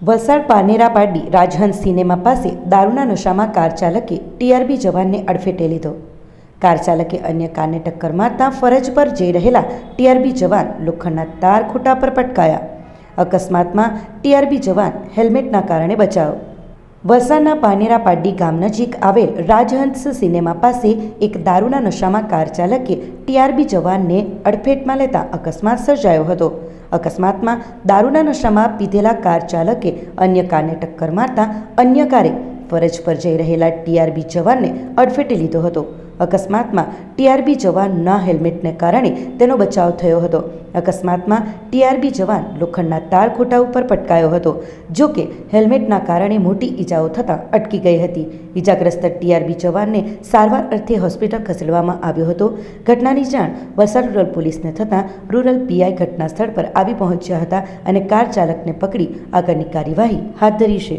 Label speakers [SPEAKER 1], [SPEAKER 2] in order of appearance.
[SPEAKER 1] વલસાડ પાનેરા પાડી રાજહંસ સિનેમા પાસે દારૂના નશામાં કાર ચાલકે ટીઆરબી જવાનને અડફેટે લીધો. કાર ચાલકે અન્ય કારને ટક્કર મારતા ફરજ પર જઈ રહેલા ટીઆરબી જવાન લોખંડના તાર ખૂટા પર પટકાયા. અકસ્માતમાં ટીઆરબી જવાન હેલ્મેટના કારણે બચાવ. વલસાડના પાનેરા પાડી ગામ નજીક આવેલ રાજહંસ સિનેમા પાસે એક દારૂના નશામાં કાર ચાલકે ટીઆરબી જવાનને અડફેટમાં લેતા અકસ્માત સર્જાયો હતો. અકસ્માતમાં દારૂના નશામાં પીધેલા કાર ચાલકે અન્ય કારને ટક્કર મારતા અન્ય કારે ફરજ પર જઈ રહેલા ટીઆરબી જવાનને અડફેટે લીધો હતો. અકસ્માતમાં ટીઆરબી જવાનના હેલ્મેટને કારણે તેનો બચાવ થયો હતો. અકસ્માતમાં ટીઆરબી જવાન લોખંડના તાર ખોટા ઉપર પટકાયો હતો, જો કે હેલ્મેટના કારણે મોટી ઈજાઓ થતાં અટકી ગઈ હતી. ઈજાગ્રસ્ત ટીઆરબી જવાનને સારવાર અર્થે હોસ્પિટલ ખસેડવામાં આવ્યો હતો. ઘટનાની જાણ વલસાડ રૂરલ પોલીસને થતાં રૂરલ પીઆઈ ઘટના સ્થળ પર આવી પહોંચ્યા હતા અને કાર ચાલકને પકડી આગળની કાર્યવાહી હાથ ધરી છે.